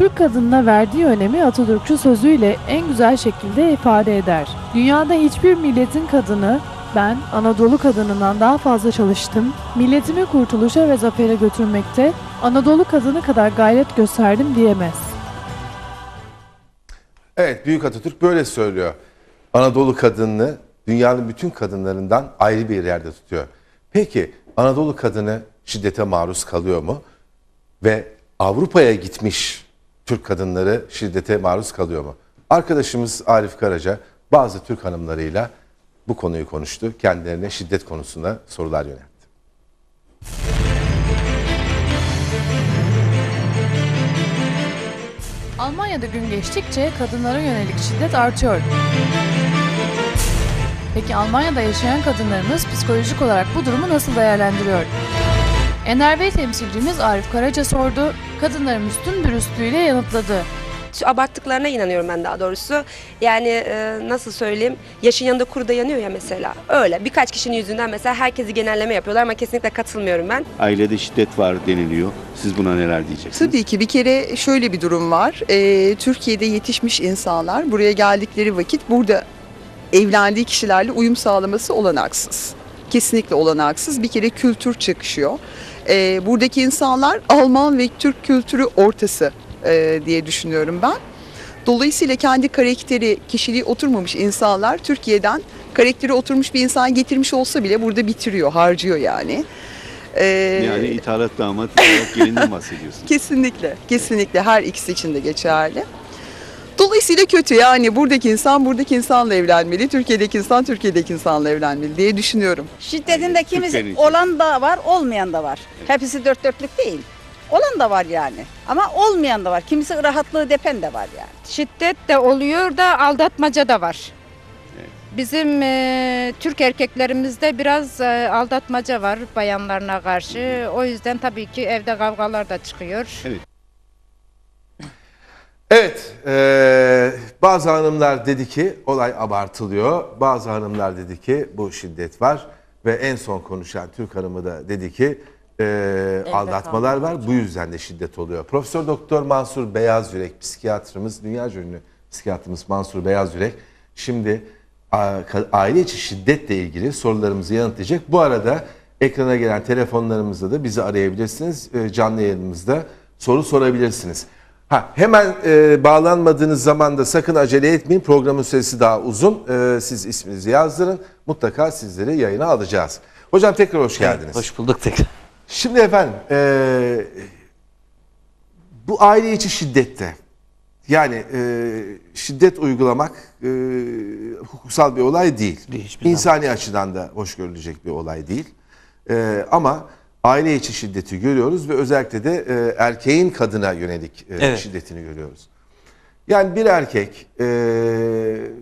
Türk kadınına verdiği önemi Atatürkçü sözüyle en güzel şekilde ifade eder. Dünyada hiçbir milletin kadını ben Anadolu kadınından daha fazla çalıştım. Milletimi kurtuluşa ve zafere götürmekte Anadolu kadını kadar gayret gösterdim diyemez. Evet Büyük Atatürk böyle söylüyor. Anadolu kadınını dünyanın bütün kadınlarından ayrı bir yerde tutuyor. Peki Anadolu kadını şiddete maruz kalıyor mu? Ve Avrupa'ya gitmiş Türk kadınları şiddete maruz kalıyor mu? Arkadaşımız Arif Karaca bazı Türk hanımlarıyla bu konuyu konuştu. Kendilerine şiddet konusunda sorular yöneltti. Almanya'da gün geçtikçe kadınlara yönelik şiddet artıyor. Peki Almanya'da yaşayan kadınlarımız psikolojik olarak bu durumu nasıl değerlendiriyor? NRV temsilcimiz Arif Karaca sordu, kadınların üstün dürüstlüğüyle yanıtladı. Şu Abarttıklarına inanıyorum ben daha doğrusu. Yani e, nasıl söyleyeyim? Yaşın yanında kuru da yanıyor ya mesela. Öyle. Birkaç kişinin yüzünden mesela herkesi genelleme yapıyorlar ama kesinlikle katılmıyorum ben. Ailede şiddet var deniliyor. Siz buna neler diyeceksiniz? Tabii ki bir kere şöyle bir durum var. Ee, Türkiye'de yetişmiş insanlar buraya geldikleri vakit burada evlendiği kişilerle uyum sağlaması olanaksız. Kesinlikle olanaksız. Bir kere kültür çakışıyor. Ee, buradaki insanlar Alman ve Türk kültürü ortası e, diye düşünüyorum ben. Dolayısıyla kendi karakteri, kişiliği oturmamış insanlar Türkiye'den karakteri oturmuş bir insan getirmiş olsa bile burada bitiriyor, harcıyor yani. Ee, Yani ithalat damat, ithalat gelinden bahsediyorsunuz. Kesinlikle, kesinlikle her ikisi için de geçerli. Dolayısıyla kötü yani buradaki insan buradaki insanla evlenmeli, Türkiye'deki insan Türkiye'deki insanla evlenmeli diye düşünüyorum. Şiddetin de kimisi olan da var, olmayan da var. Hepsi dört dörtlük değil. Olan da var yani. Ama olmayan da var. Kimisi rahatlığı depen de var yani. Şiddet de oluyor da aldatmaca da var. Bizim e, Türk erkeklerimizde biraz e, aldatmaca var bayanlarına karşı. O yüzden tabii ki evde kavgalar da çıkıyor. Evet, eee, bazı hanımlar dedi ki olay abartılıyor. Bazı hanımlar dedi ki bu şiddet var. Ve en son konuşan Türk hanımı da dedi ki eee, aldatmalar var. Bu yüzden de şiddet oluyor. Profesör Doktor Mansur Beyaz Yürek, psikiyatrımız, dünya ünlü psikiyatrımız Mansur Beyaz Yürek şimdi aile içi şiddetle ilgili sorularımızı yanıtlayacak. Bu arada ekrana gelen telefonlarımızda da bizi arayabilirsiniz. Canlı yayınımızda soru sorabilirsiniz. Ha, hemen e, bağlanmadığınız zaman da sakın acele etmeyin. Programın süresi daha uzun. E, siz isminizi yazdırın. Mutlaka sizleri yayına alacağız. Hocam tekrar hoş geldiniz. Hoş bulduk tekrar. Şimdi efendim e, bu aile içi şiddette yani e, şiddet uygulamak e, hukuksal bir olay değil. Değil, hiçbir zaman. İnsani açıdan da hoş görülecek bir olay değil. E, ama aile içi şiddeti görüyoruz ve özellikle de e, erkeğin kadına yönelik e, Evet. şiddetini görüyoruz. Yani bir erkek e,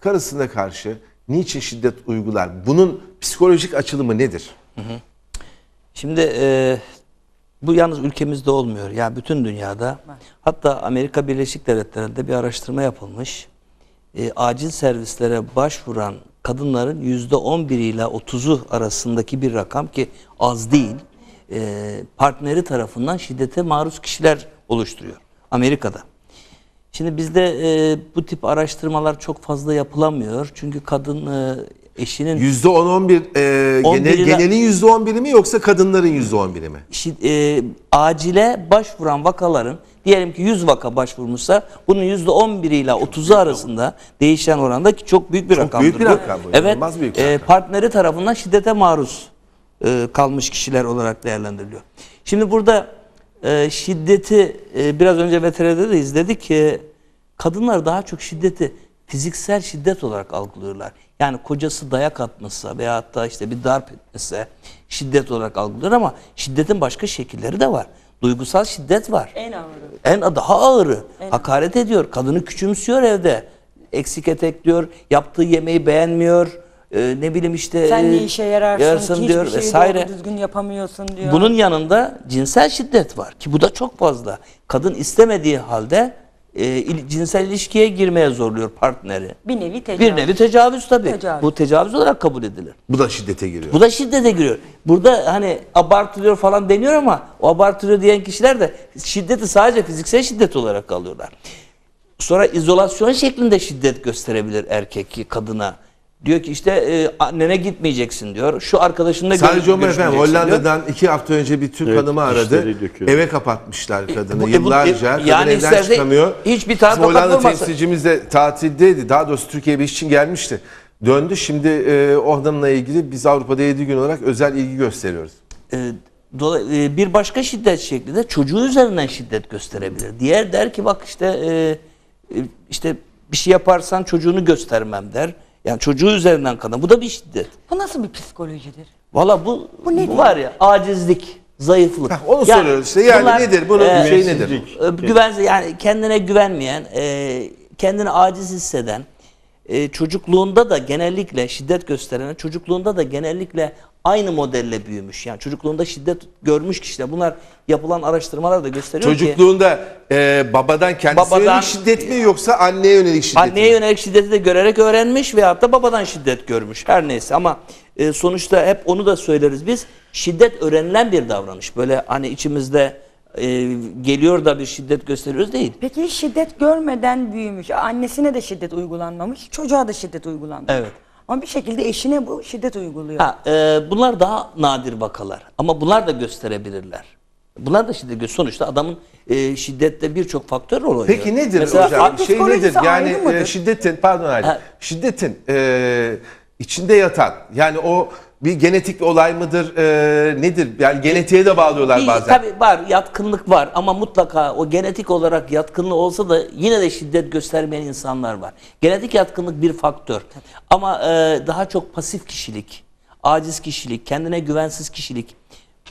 karısına karşı niçin şiddet uygular? Bunun psikolojik açılımı nedir? Şimdi e, bu yalnız ülkemizde olmuyor. Yani bütün dünyada. Hatta Amerika Birleşik Devletleri'nde bir araştırma yapılmış. E, acil servislere başvuran kadınların yüzde 11 ile 30'u arasındaki bir rakam ki az değil. E, partneri tarafından şiddete maruz kişiler oluşturuyor. Amerika'da. Şimdi bizde e, bu tip araştırmalar çok fazla yapılamıyor. Çünkü kadın e, eşinin Yüzde 10-11 e, 11 genel, genelin yüzde 11'i mi yoksa kadınların yüzde 11'i mi? şi- e, acile başvuran vakaların diyelim ki 100 vaka başvurmuşsa bunun yüzde 11 ile 30'u arasında değişen oranda ki çok büyük bir Çok rakamdır büyük bir rakam bu, Evet. büyük bir e, rakam. partneri tarafından şiddete maruz e, kalmış kişiler olarak değerlendiriliyor. Şimdi burada e, şiddeti e, biraz önce VTR'de de izledik ki kadınlar daha çok şiddeti fiziksel şiddet olarak algılıyorlar. Yani kocası dayak atmışsa veya hatta işte bir darp etmişse şiddet olarak algılıyor ama şiddetin başka şekilleri de var. Duygusal şiddet var. En ağırı. En daha ağırı. Hakaret ediyor. Kadını küçümsüyor evde. Eksik etekliyor. Yaptığı yemeği beğenmiyor. Ee, ne bileyim işte Sen e, ne işe yararsın, yararsın ki diyor hiçbir şeyi vesaire. doğru düzgün yapamıyorsun diyor. Bunun yanında cinsel şiddet var ki bu da çok fazla. Kadın istemediği halde e, il- cinsel ilişkiye girmeye zorluyor partneri. Bir nevi tecavüz. Bir nevi tecavüz tabii. Tecavüz. Bu tecavüz olarak kabul edilir. Bu da şiddete giriyor. Bu da şiddete giriyor. Burada hani abartılıyor falan deniyor ama o abartılıyor diyen kişiler de şiddeti sadece fiziksel şiddet olarak alıyorlar. Sonra izolasyon şeklinde şiddet gösterebilir erkek kadına. Diyor ki işte e, annene gitmeyeceksin diyor. Şu arkadaşınla Sadece mu görüşmeyeceksin efendim? diyor. Hollanda'dan iki hafta önce bir Türk Evet, hanımı aradı. dişleri döküyor. Eve kapatmışlar kadını bu- e, bu- yıllarca. e, Kadın yani evden isterse çıkamıyor. hiçbir tane Bizim Hollanda temsilcimiz de tatildeydi. Daha doğrusu Türkiye'ye bir iş için gelmişti. Döndü. Şimdi e, o hanımla ilgili biz Avrupa'da 7 gün olarak özel ilgi gösteriyoruz. E, dola- e, bir başka şiddet şekli de çocuğu üzerinden şiddet gösterebilir. Diğer der ki bak işte e, e, işte bir şey yaparsan çocuğunu göstermem der. Yani çocuğu üzerinden kadın. Bu da bir şiddet. Bu nasıl bir psikolojidir? Valla bu, Bu bu, var ya acizlik, zayıflık. Heh, onu soruyoruz işte. Yani nedir? Bunun e, şeyi nedir? E, güven yani kendine güvenmeyen, e, kendini aciz hisseden, e, çocukluğunda da genellikle şiddet gösteren, çocukluğunda da genellikle aynı modelle büyümüş. Yani çocukluğunda şiddet görmüş kişiler. Bunlar yapılan araştırmalar da gösteriyor ki Çocukluğunda e, babadan kendisine Babadan- yönelik şiddet mi yoksa anneye yönelik şiddet Anneye mi? yönelik şiddeti de görerek öğrenmiş veyahut da babadan şiddet görmüş. Her neyse ama e, sonuçta hep onu da söyleriz biz. Şiddet öğrenilen bir davranış. Böyle hani içimizde e, geliyor da bir şiddet gösteriyoruz değil. Peki şiddet görmeden büyümüş. Annesine de şiddet uygulanmamış. Çocuğa da şiddet uygulanmış. Evet. Ama bir şekilde eşine bu şiddet uyguluyor. Ha, e, bunlar daha nadir vakalar ama bunlar da gösterebilirler. Bunlar da şiddet Sonuçta adamın e, şiddette birçok faktör rol oynuyor. Peki nedir Mesela hocam? Şey nedir? Yani e, şiddetin pardon Ali. Ha. Şiddetin e, içinde yatan yani o bir genetik olay mıdır? e, nedir? Yani genetiğe de bağlıyorlar Bir- bazen. Tabii var, yatkınlık var ama mutlaka o genetik olarak yatkınlığı olsa da yine de şiddet göstermeyen insanlar var. Genetik yatkınlık bir faktör. Ama e, daha çok pasif kişilik, aciz kişilik, kendine güvensiz kişilik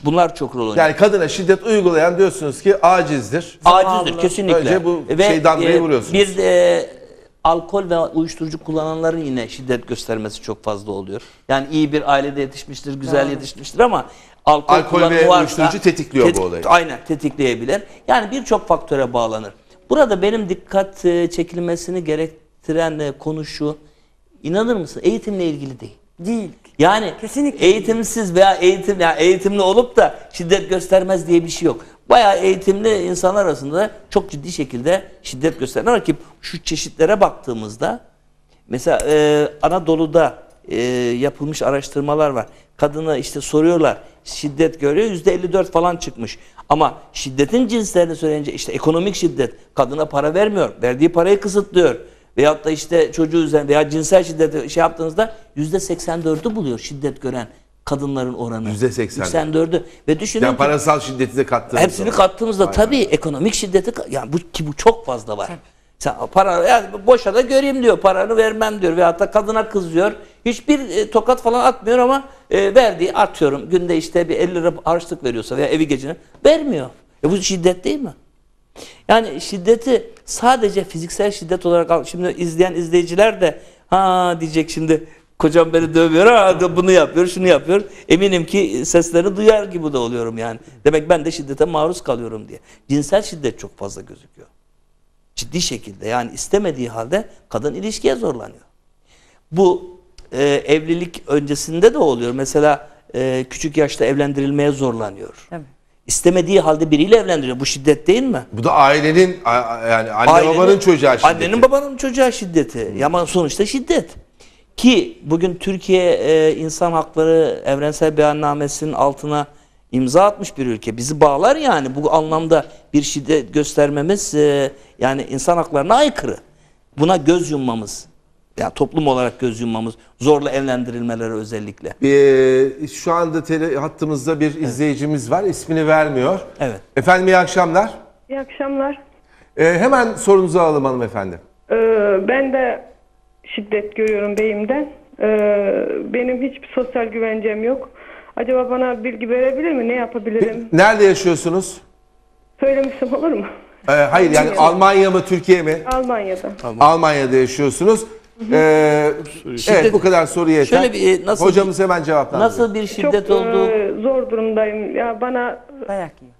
bunlar çok rol oynuyor. Yani kadına şiddet uygulayan diyorsunuz ki acizdir. Acizdir kesinlikle. Önce bu şey damgayı vuruyorsunuz. Bir de alkol ve uyuşturucu kullananların yine şiddet göstermesi çok fazla oluyor. Yani iyi bir ailede yetişmiştir, güzel yetişmiştir ama alkol, Alkol kullanımı ve varsa uyuşturucu tetikliyor bu olayı. Aynen tetikleyebilir. Yani birçok faktöre bağlanır. Burada benim dikkat e, çekilmesini gerektiren e, konu şu. İnanır mısın? Eğitimle ilgili değil. Değil. Yani Kesinlikle. eğitimsiz veya eğitim yani eğitimli olup da şiddet göstermez diye bir şey yok. Bayağı eğitimli insanlar arasında çok ciddi şekilde şiddet gösteren ki şu çeşitlere baktığımızda mesela e, Anadolu'da e, yapılmış araştırmalar var. Kadına işte soruyorlar şiddet görüyor yüzde 54 falan çıkmış. Ama şiddetin cinslerini söyleyince işte ekonomik şiddet kadına para vermiyor. Verdiği parayı kısıtlıyor. Veyahut da işte çocuğu üzerine veya cinsel şiddeti şey yaptığınızda 84'ü buluyor şiddet gören kadınların oranı. Yüzde 80. 84'ü. Ve düşünün Yani ki parasal şiddeti de kattığınız hepsini zaman. kattığımızda tabii ekonomik şiddeti yani bu ki bu çok fazla var. Sen para yani boşa da göreyim diyor. Paranı vermem diyor. Veyahut da kadına kızıyor. Hiçbir e, tokat falan atmıyor ama e, verdiği atıyorum günde işte bir 50 lira harçlık veriyorsa veya evi geçinir vermiyor. E bu şiddet değil mi? Yani şiddeti sadece fiziksel şiddet olarak al. Şimdi izleyen izleyiciler de ha diyecek şimdi kocam beni dövüyor ha bunu yapıyor şunu yapıyor. Eminim ki seslerini duyar gibi de oluyorum yani. Demek ben de şiddete maruz kalıyorum diye. Cinsel şiddet çok fazla gözüküyor. Ciddi şekilde yani istemediği halde kadın ilişkiye zorlanıyor. Bu e, evlilik öncesinde de oluyor. Mesela e, küçük yaşta evlendirilmeye zorlanıyor. Tabii. İstemediği halde biriyle evlendiriyor. Bu şiddet değil mi? Bu da ailenin yani anne Ailenin- babanın çocuğa şiddeti. Annenin babanın çocuğa şiddeti. Ama sonuçta şiddet. Ki bugün Türkiye e, insan hakları evrensel beyannamesinin altına imza atmış bir ülke. Bizi bağlar yani bu anlamda bir şiddet göstermemiz e, yani insan haklarına aykırı. Buna göz yummamız. Yani toplum olarak göz yummamız. Zorla evlendirilmeleri özellikle. Ee, şu anda tele hattımızda bir izleyicimiz var. İsmini vermiyor. Evet. Efendim iyi akşamlar. İyi akşamlar. Ee, hemen sorunuzu alalım hanımefendi. Ee, ben de şiddet görüyorum beyimden. Ee, benim hiçbir sosyal güvencem yok. Acaba bana bilgi verebilir mi? Ne yapabilirim? Nerede yaşıyorsunuz? Söylemişsem olur mu? Ee, hayır yani Almanya'da. Almanya mı Türkiye mi? Almanya'da. Almanya'da yaşıyorsunuz. Ee, evet bu kadar soru yeter. Şöyle bir, e, nasıl- Hocamız hemen cevaplandırıyor. Nasıl bir şiddet Çok olduğu e, zor durumdayım. Ya bana Dayak yiyor.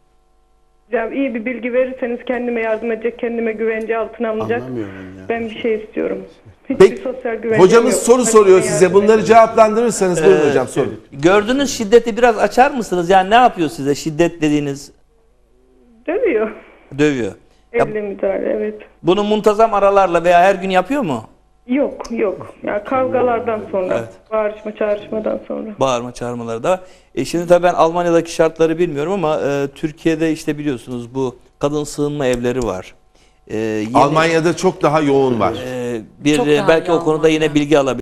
Yani iyi bir bilgi verirseniz kendime yardım edecek, kendime güvence altına alacak. Anlamıyorum ya. Ben bir şey istiyorum. Hiçbir Peki, sosyal Hocamız yok. soru soruyor bana size. yardım Bunları cevaplandırırsanız buyurun Ee, hocam sorun. Gördüğünüz şiddeti biraz açar mısınız? Yani ne yapıyor size şiddet dediğiniz Dövüyor. dövüyor. Ya Elle müdahale evet. bunu muntazam aralarla veya her gün yapıyor mu? Yok yok. Ya kavgalardan sonra, Evet. bağırışma çağrışmadan sonra. Bağırma çağırmaları da. E şimdi tabii ben Almanya'daki şartları bilmiyorum ama e, Türkiye'de işte biliyorsunuz bu kadın sığınma evleri var. E, yeni- Almanya'da çok daha yoğun var. e, bir Çok daha belki o yoğun konuda yine yani. bilgi alabilir.